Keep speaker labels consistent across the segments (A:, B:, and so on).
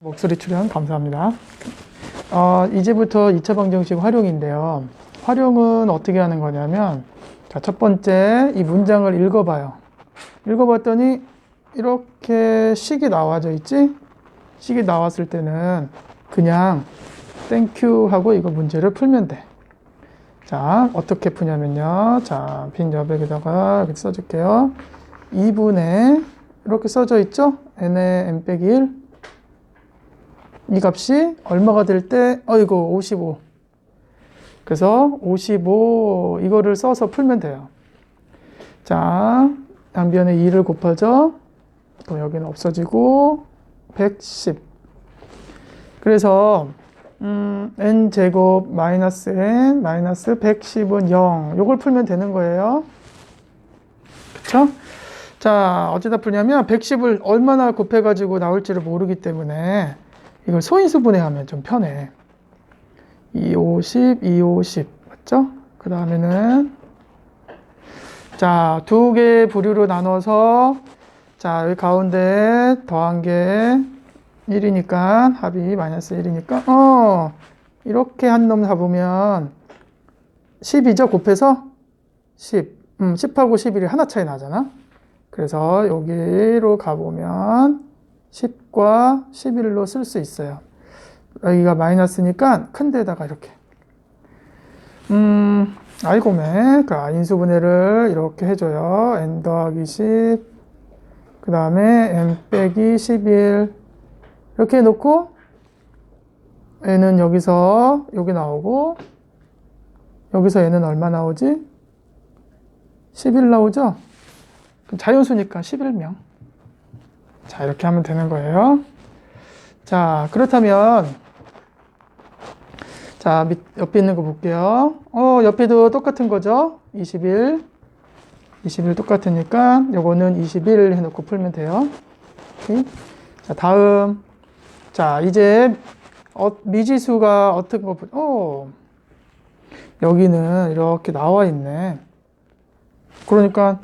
A: 목소리 출연 감사합니다. 어, 이제부터 2차 방정식 활용인데요. 활용은 어떻게 하는 거냐면, 자, 첫 번째, 이 문장을 읽어봐요. 읽어봤더니, 이렇게 식이 나와져 있지? 식이 나왔을 때는 그냥 땡큐 하고 이거 문제를 풀면 돼. 자, 어떻게 푸냐면요. 자, 빈 여백에다가 이렇게 써줄게요. 2분의, 이렇게 써져 있죠? n의 n 빼기 1. 이 값이 얼마가 될 때, 어이구, 55. 그래서 55, 이거를 써서 풀면 돼요. 자, 양변에 2를 곱하죠. 그럼 여기는 없어지고, 110. 그래서, 음, n제곱 마이너스 n 마이너스 110은 0. 요걸 풀면 되는 거예요. 그쵸? 자, 어쩌다 풀냐면 110을 얼마나 곱해 가지고 나올지를 모르기 때문에 이걸 소인수 분해하면 좀 편해. 250, 250. 맞죠? 그 다음에는 자, 두개 부류로 나눠서 자, 여기 가운데 더한 게 1이니까 합이 마이너스 1이니까 어, 이렇게 한 놈 잡으면 10이죠? 곱해서 10. 음, 10하고 11이 하나 차이 나잖아. 그래서 여기로 가보면 10과 11로 쓸 수 있어요. 여기가 마이너스니까 큰 데다가 이렇게. 음, 알고매. 그 인수분해를 이렇게 해줘요. n 더하기 10. 그 다음에 n 빼기 11. 이렇게 해놓고 n은 여기서 여기 나오고 여기서 n은 얼마 나오지? 11 나오죠? 자연수니까 11명. 자, 이렇게 하면 되는 거예요. 자, 그렇다면, 자, 밑, 옆에 있는 거 볼게요. 어, 옆에도 똑같은 거죠? 21. 21 똑같으니까, 요거는 21 해놓고 풀면 돼요. 오케이. 자, 다음. 자, 이제, 어, 미지수가 어떤 거, 보- 어, 여기는 이렇게 나와 있네. 그러니까,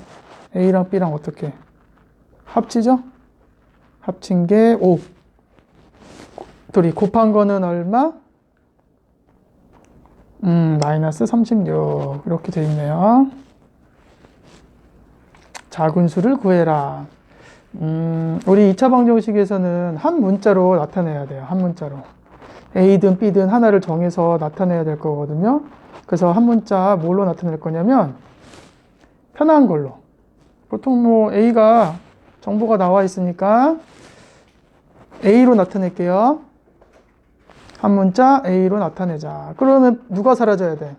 A: A랑 B랑 어떻게? 합치죠? 합친 게 5. 둘이 곱한 거는 얼마? 음, 마이너스 36. 이렇게 돼 있네요. 작은 수를 구해라. 음, 우리 2차 방정식에서는 한 문자로 나타내야 돼요. 한 문자로. A든 B든 하나를 정해서 나타내야 될 거거든요. 그래서 한 문자 뭘로 나타낼 거냐면, 편한 걸로. 보통 뭐 A가 정보가 나와 있으니까 A로 나타낼게요. 한 문자 A로 나타내자. 그러면 누가 사라져야 돼?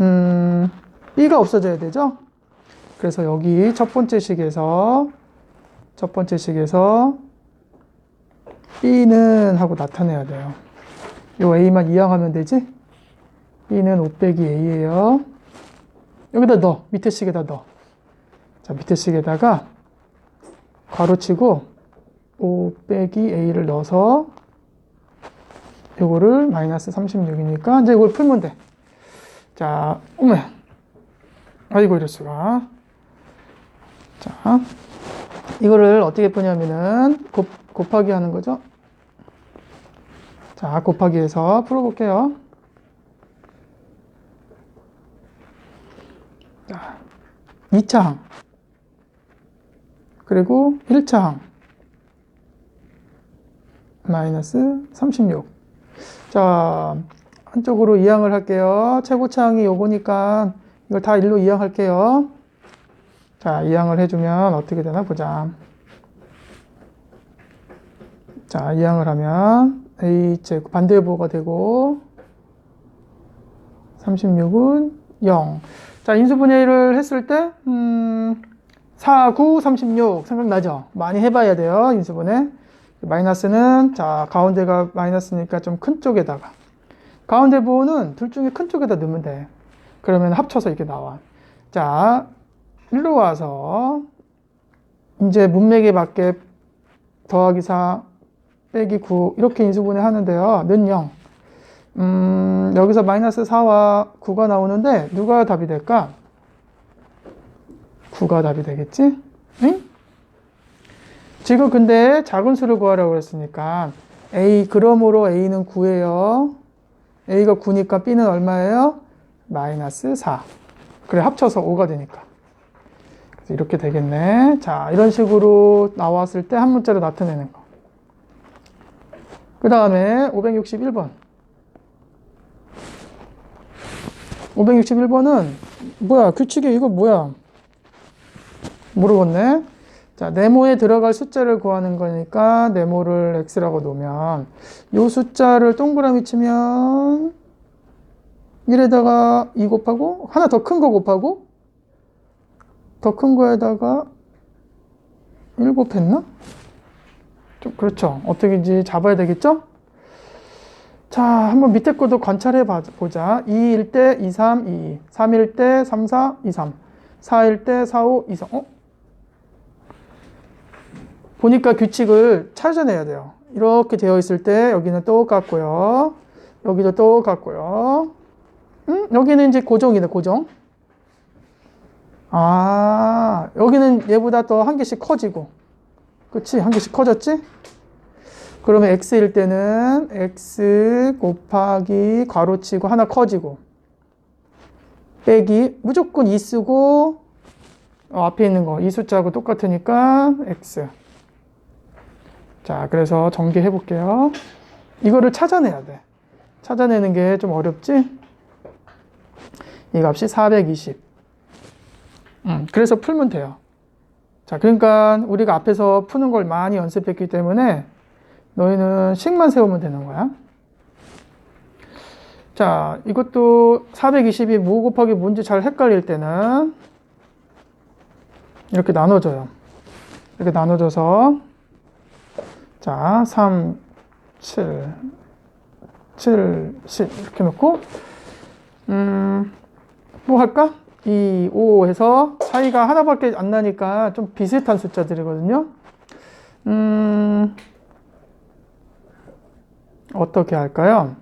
A: 음, B가 없어져야 되죠? 그래서 여기 첫 번째 식에서 첫 번째 식에서 B는 하고 나타내야 돼요. 요 A만 이항하면 되지? B는 5 빼기 A예요. 여기다 넣어. 밑에 식에다 넣어. 자, 밑에 식에다가 괄호치고 5 빼기 a를 넣어서 요거를 마이너스 36이니까 이제 이걸 풀면 돼. 자, 오메. 아이고 이럴 수가. 자, 이거를 어떻게 푸냐면은 곱, 곱하기 하는 거죠. 자, 곱하기 해서 풀어볼게요. 자, 2차 항. 그리고 1차 항. 마이너스 36. 자, 한쪽으로 이항을 할게요. 최고차항이 요거니까 이걸 다 1로 이항할게요. 자, 이항을 해주면 어떻게 되나 보자. 자, 이항을 하면 A제 반대보가 되고 36은 0. 자, 인수분해를 했을 때, 음, 4, 9, 36 생각나죠? 많이 해봐야 돼요, 인수분해. 마이너스는, 자, 가운데가 마이너스니까 좀 큰 쪽에다가. 가운데 부호는 둘 중에 큰 쪽에다 넣으면 돼. 그러면 합쳐서 이렇게 나와. 자, 일로 와서, 이제 문맥에 맞게 더하기 4, 빼기 9, 이렇게 인수분해 하는데요. 는 0. 음, 여기서 마이너스 4와 9가 나오는데 누가 답이 될까? 9가 답이 되겠지? 응? 지금 근데 작은 수를 구하라고 그랬으니까 A 그러므로 A는 9예요. A가 9니까 B는 얼마예요? 마이너스 4. 그래 합쳐서 5가 되니까. 그래서 이렇게 되겠네. 자 이런 식으로 나왔을 때 한 문자로 나타내는 거. 그 다음에 561번. 561번은 뭐야 규칙이 이거 뭐야? 모르겠네. 자, 네모에 들어갈 숫자를 구하는 거니까 네모를 x라고 놓으면 이 숫자를 동그라미 치면 1에다가 2 곱하고 하나 더 큰 거 곱하고 더 큰 거에다가 1 곱했나? 좀 그렇죠. 어떻게인지 잡아야 되겠죠? 자, 한번 밑에 것도 관찰해 봐- 보자. 2일 때 2, 3, 2, 2. 3일 때 3, 4, 2, 3. 4일 때 4, 5, 2, 3. 어? 보니까 규칙을 찾아내야 돼요. 이렇게 되어 있을 때 여기는 똑같고요. 여기도 똑같고요. 음? 여기는 이제 고정이네, 고정. 아, 여기는 얘보다 더 한 개씩 커지고. 그치? 한 개씩 커졌지? 그러면 x일 때는 x 곱하기 괄호치고 하나 커지고 빼기 무조건 2 쓰고 어, 앞에 있는 거 이 숫자하고 똑같으니까 x 자 그래서 전개해 볼게요. 이거를 찾아내야 돼. 찾아내는 게 좀 어렵지? 이 값이 420 음, 그래서 풀면 돼요. 자 그러니까 우리가 앞에서 푸는 걸 많이 연습했기 때문에 너희는 식만 세우면 되는 거야. 자, 이것도 420이 뭐 곱하기 뭔지 잘 헷갈릴 때는 이렇게 나눠줘요. 이렇게 나눠줘서 자, 3, 7, 7, 10 이렇게 놓고 음, 뭐 할까? 2, 5 해서 차이가 하나밖에 안 나니까 좀 비슷한 숫자들이거든요. 음, 어떻게 할까요?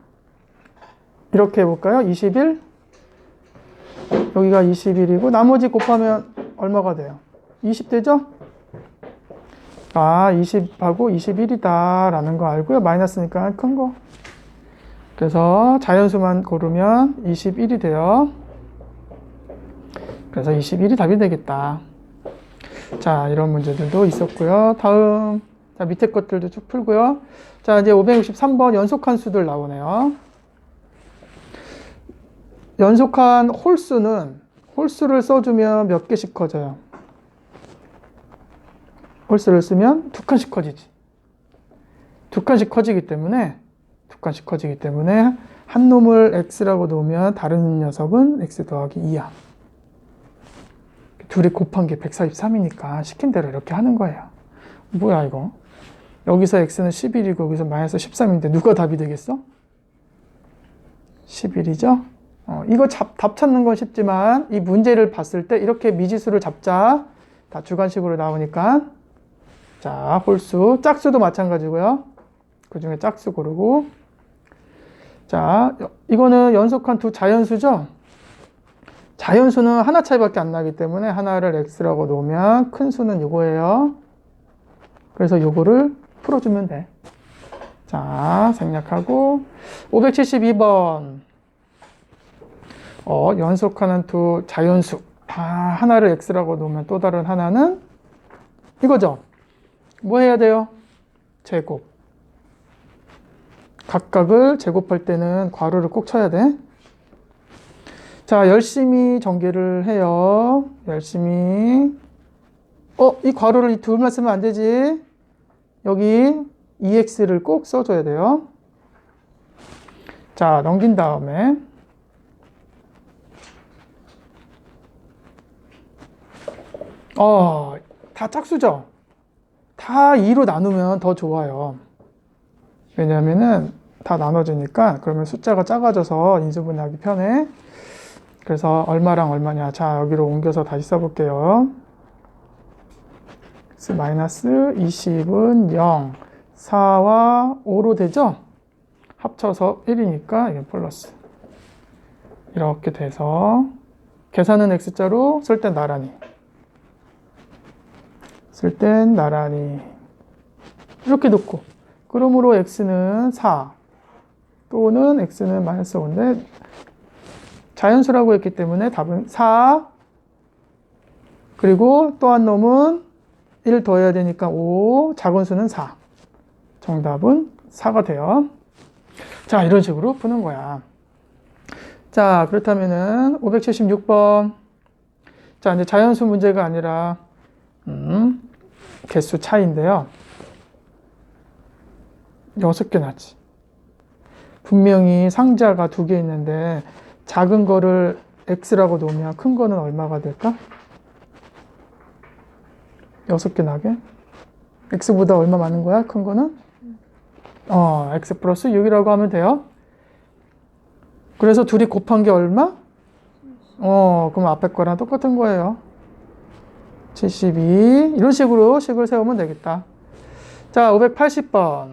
A: 이렇게 해볼까요? 21 여기가 21이고 나머지 곱하면 얼마가 돼요? 20 되죠? 아 20하고 21이다 라는 거 알고요. 마이너스니까 큰 거. 그래서 자연수만 고르면 21이 돼요. 그래서 21이 답이 되겠다. 자 이런 문제들도 있었고요. 다음. 자 밑에 것들도 쭉 풀고요. 자, 이제 563번 연속한 수들 나오네요. 연속한 홀수는 홀수를 써주면 몇 개씩 커져요? 홀수를 쓰면 두 칸씩 커지지. 두 칸씩 커지기 때문에 두 칸씩 커지기 때문에 한 놈을 x라고 놓으면 다른 녀석은 x 더하기 2야. 둘이 곱한 게 143이니까 시킨 대로 이렇게 하는 거예요. 뭐야 이거? 여기서 x는 11이고 여기서 마이너스 13인데 누가 답이 되겠어? 11이죠? 어, 이거 잡, 답 찾는 건 쉽지만 이 문제를 봤을 때 이렇게 미지수를 잡자. 다 주관식으로 나오니까 자 홀수, 짝수도 마찬가지고요. 그 중에 짝수 고르고 자 이거는 연속한 두 자연수죠? 자연수는 하나 차이밖에 안 나기 때문에 하나를 x라고 놓으면 큰 수는 이거예요. 그래서 요거를 풀어주면 돼. 자, 생략하고 572번 어, 연속하는 두 자연수 아, 하나를 x라고 놓으면 또 다른 하나는 이거죠. 뭐 해야 돼요? 제곱. 각각을 제곱할 때는 괄호를 꼭 쳐야 돼. 자, 열심히 전개를 해요. 열심히. 어, 이 괄호를 이 둘만 쓰면 안 되지. 여기 EX를 꼭 써줘야 돼요. 자, 넘긴 다음에 어, 다 짝수죠? 다 2로 나누면 더 좋아요. 왜냐면은 다 나눠지니까 그러면 숫자가 작아져서 인수분해하기 편해. 그래서 얼마랑 얼마냐. 자, 여기로 옮겨서 다시 써볼게요. x 마이너스 20은 0, 4와 5로 되죠? 합쳐서 1이니까 이게 플러스. 이렇게 돼서 계산은 x자로 쓸 땐 나란히. 쓸 땐 나란히. 이렇게 놓고 그러므로 x는 4 또는 x는 마이너스 5인데 자연수라고 했기 때문에 답은 4 그리고 또 한 놈은 1 더해야 되니까 5 작은 수는 4 정답은 4가 돼요. 자 이런 식으로 푸는 거야. 자 그렇다면은 576번. 자 이제 자연수 문제가 아니라 음, 개수 차이인데요. 여섯 개 나지. 분명히 상자가 두 개 있는데 작은 거를 x라고 놓으면 큰 거는 얼마가 될까? 여섯 개 나게? x보다 얼마 많은 거야? 큰 거는? 어, x 플러스 6이라고 하면 돼요. 그래서 둘이 곱한 게 얼마? 어, 그럼 앞에 거랑 똑같은 거예요. 72 이런 식으로 식을 세우면 되겠다. 자, 580번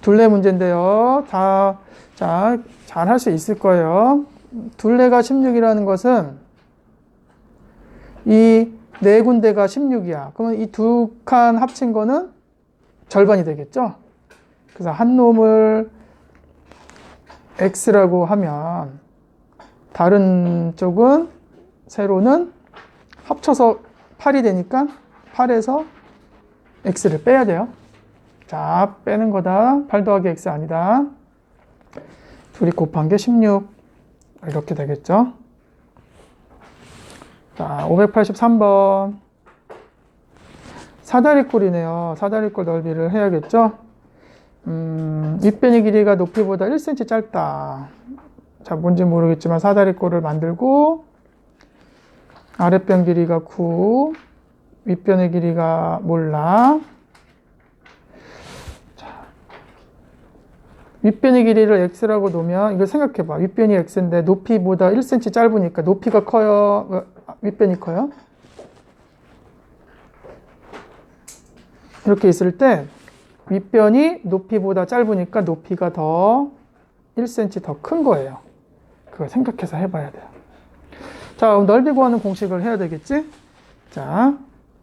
A: 둘레 문제인데요. 다, 자, 잘 할 수 있을 거예요. 둘레가 16이라는 것은 이 네 군데가 16이야. 그러면 이 두 칸 합친 거는 절반이 되겠죠? 그래서 한 놈을 x라고 하면 다른 쪽은 세로는 합쳐서 8이 되니까 8에서 x를 빼야 돼요. 자, 빼는 거다. 8 더하기 x 아니다. 둘이 곱한 게 16. 이렇게 되겠죠. 자, 583번. 사다리꼴이네요. 사다리꼴 넓이를 해야겠죠. 음, 윗변의 길이가 높이보다 1cm 짧다. 자, 뭔지 모르겠지만 사다리꼴을 만들고 아랫변 길이가 9, 윗변의 길이가 몰라. 자, 윗변의 길이를 x라고 놓으면 이거 생각해봐. 윗변이 x인데 높이보다 1cm 짧으니까 높이가 커요. 어, 윗변이 커요? 이렇게 있을 때 윗변이 높이보다 짧으니까 높이가 더 1cm 더 큰 거예요. 그거 생각해서 해봐야 돼요. 자, 넓이 구하는 공식을 해야 되겠지? 자,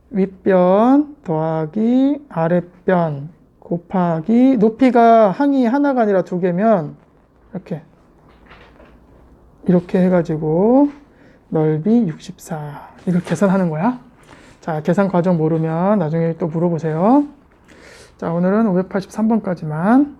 A: 윗변 더하기 아랫변 곱하기 높이가 항이 하나가 아니라 두 개면 이렇게 이렇게 해가지고 넓이 64 이걸 계산하는 거야. 자, 계산 과정 모르면 나중에 또 물어보세요. 자, 오늘은 583번까지만